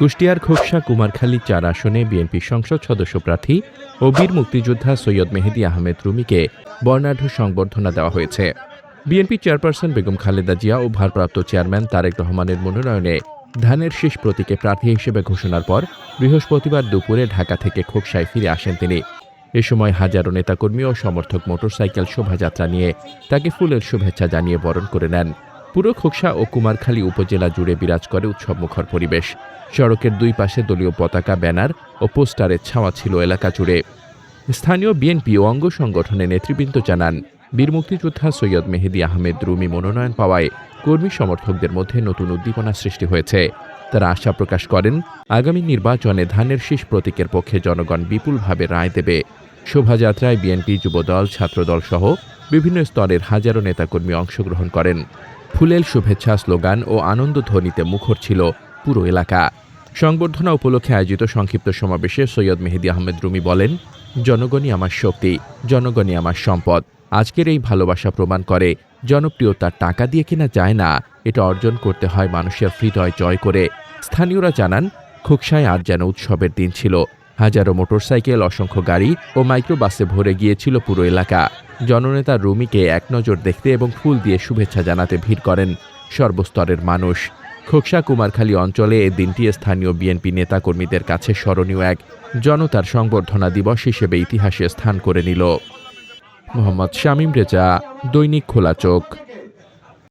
কুষ্টিয়ার খোকসা কুমারখালী চার আসনে বিএনপি সংসদ সদস্য প্রার্থী ও বীর মুক্তিযোদ্ধা সৈয়দ মেহেদী আহমেদ রুমিকে বর্ণাঢ্য সংবর্ধনা দেওয়া হয়েছে। বিএনপি চেয়ারপারসন বেগম খালেদা জিয়া ও ভারপ্রাপ্ত চেয়ারম্যান তারেক রহমানের মনোনয়নে ধানের শেষ প্রতীকে প্রার্থী হিসেবে ঘোষণার পর বৃহস্পতিবার দুপুরে ঢাকা থেকে খোকসায় ফিরে আসেন তিনি। এ সময় হাজারো নেতাকর্মী ও সমর্থক মোটরসাইকেল শোভাযাত্রা নিয়ে তাকে ফুলের শুভেচ্ছা জানিয়ে বরণ করে নেন। পুরো খোকসা ও কুমারখালী উপজেলা জুড়ে বিরাজ করে উৎসবমুখর পরিবেশ। সড়কের দুই পাশে দলীয় পতাকা, ব্যানার ও পোস্টারের ছাওয়া ছিল এলাকা জুড়ে। স্থানীয় বিএনপি ও অঙ্গ সংগঠনের নেতৃবৃন্দ জানান, বীর মুক্তিযোদ্ধা সৈয়দ মেহেদী আহমেদ রুমি মনোনয়ন পাওয়ায় কর্মী সমর্থকদের মধ্যে নতুন উদ্দীপনা সৃষ্টি হয়েছে। তারা আশা প্রকাশ করেন, আগামী নির্বাচনে ধানের শীষ প্রতীকের পক্ষে জনগণ বিপুলভাবে রায় দেবে। শোভাযাত্রায় বিএনপি যুবদল, ছাত্রদল সহ বিভিন্ন স্তরের হাজারো নেতাকর্মী অংশগ্রহণ করেন। ফুলেল শুভেচ্ছা, স্লোগান ও আনন্দ ধ্বনিতে মুখর ছিল পুরো এলাকা। সংবর্ধনা উপলক্ষে আয়োজিত সংক্ষিপ্ত সমাবেশে সৈয়দ মেহেদি আহমেদ রুমি বলেন, জনগণই আমার শক্তি, জনগণই আমার সম্পদ। আজকের এই ভালোবাসা প্রমাণ করে জনপ্রিয়তা টাকা দিয়ে কিনা যায় না, এটা অর্জন করতে হয় মানুষের হৃদয় জয় করে। স্থানীয়রা জানান, খোকসায় আর যেন উৎসবের দিন ছিল। হাজারো মোটরসাইকেল, অসংখ্য গাড়ি ও মাইক্রোবাসে ভরে গিয়েছিল পুরো এলাকা। জননেতা রুমিকে এক নজর দেখতে এবং ফুল দিয়ে শুভেচ্ছা জানাতে ভিড় করেন সর্বস্তরের মানুষ। খোকসা কুমারখালী অঞ্চলে এ দিনটি স্থানীয় বিএনপি নেতাকর্মীদের কাছে স্মরণীয় এক জনতার সংবর্ধনা দিবস হিসেবে ইতিহাসে স্থান করে নিল। মোহাম্মদ শামীম রেজা, দৈনিক খোলা চোখ।